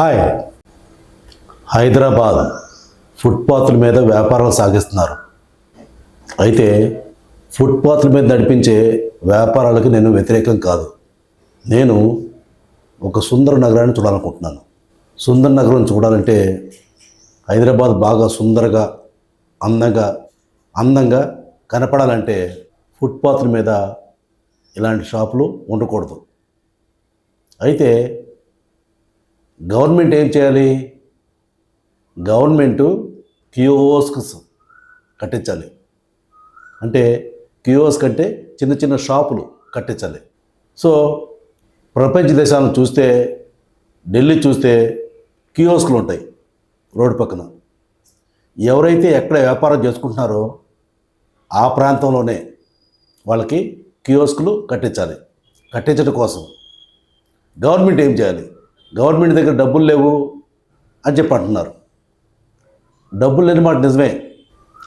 Hi. Hyderabad ఫుట్పాత్ల మీద వ్యాపారాలు సాగిస్తున్నారు. అయితే ఫుట్పాత్ల మీద నడిపించే వ్యాపారాలకు నేను వ్యతిరేకం కాదు. నేను ఒక సుందర నగరాన్ని చూడాలనుకుంటున్నాను. సుందర నగరం చూడాలంటే హైదరాబాద్ బాగా సుందరగా అందంగా అందంగా కనపడాలంటే ఫుట్పాత్ల మీద ఇలాంటి షాపులు ఉండకూడదు. అయితే గవర్నమెంట్ ఏం చేయాలి? గవర్నమెంటు కియోస్క్స్ కట్టించాలి. అంటే కియోస్క్ అంటే చిన్న చిన్న షాపులు కట్టించాలి. సో ప్రపంచ దేశాలను చూస్తే ఢిల్లీ చూస్తే కియోస్కులు ఉంటాయి రోడ్డు పక్కన. ఎవరైతే ఎక్కడ వ్యాపారం చేసుకుంటున్నారో ఆ ప్రాంతంలోనే వాళ్ళకి కియోస్కులు కట్టించాలి. కట్టించడం కోసం గవర్నమెంట్ ఏం చేయాలి? గవర్నమెంట్ దగ్గర డబ్బులు లేవు అని చెప్పి అంటున్నారు. డబ్బులు లేని మాట నిజమే.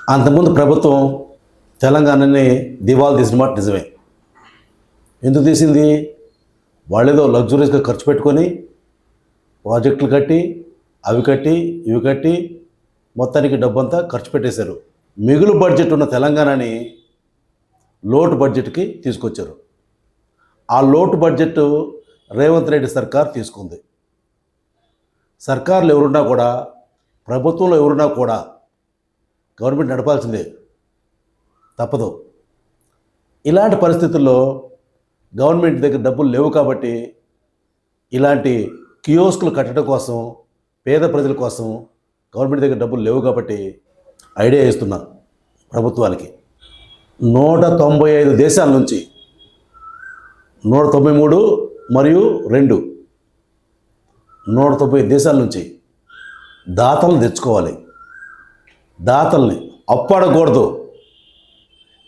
అంతకుముందు ప్రభుత్వం తెలంగాణని దివాలు తీసిన మాట నిజమే. ఎందుకు తీసింది? వాళ్ళేదో లగ్జరీస్గా ఖర్చు పెట్టుకొని ప్రాజెక్టులు కట్టి అవి కట్టి ఇవి కట్టి మొత్తానికి డబ్బంతా ఖర్చు పెట్టేశారు. మిగులు బడ్జెట్ ఉన్న తెలంగాణని లోటు బడ్జెట్కి తీసుకొచ్చారు. ఆ లోటు బడ్జెట్ రేవంత్ రెడ్డి సర్కార్ తీసుకుంది. సర్కార్లు ఎవరున్నా కూడా ప్రభుత్వంలో ఎవరున్నా కూడా గవర్నమెంట్ నడపాల్సిందే. తప్పదు. ఇలాంటి పరిస్థితుల్లో గవర్నమెంట్ దగ్గర డబ్బులు లేవు కాబట్టి ఇలాంటి కియోస్కులు కట్టడం కోసం పేద ప్రజల కోసం గవర్నమెంట్ దగ్గర డబ్బులు లేవు కాబట్టి ఐడియా ఇస్తున్నా ప్రభుత్వానికి నూట తొంభై ఐదు దేశాల నుంచి నూట తొంభై మూడు మరియు రెండు నూట తొంభై దేశాల నుంచి దాతలను తెచ్చుకోవాలి. దాతల్ని అప్పు అడగకూడదు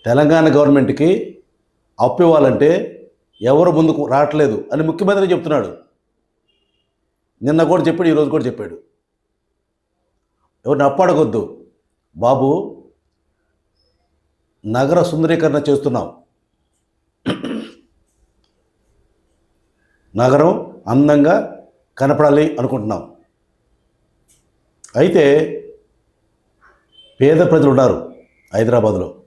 తెలంగాణ గవర్నమెంట్కి అప్పు ఇవ్వాలంటే ఎవరు ముందుకు రావట్లేదు అని ముఖ్యమంత్రి చెప్తున్నాడు. నిన్న కూడా చెప్పాడు ఈరోజు కూడా చెప్పాడు. ఎవరిని అప్పు అడగొద్దు బాబు నగర సుందరీకరణ చేస్తున్నాం. నగరం అందంగా కనపడాలి అనుకుంటున్నాం. అయితే పేద ప్రజలు ఉన్నారు హైదరాబాద్లో.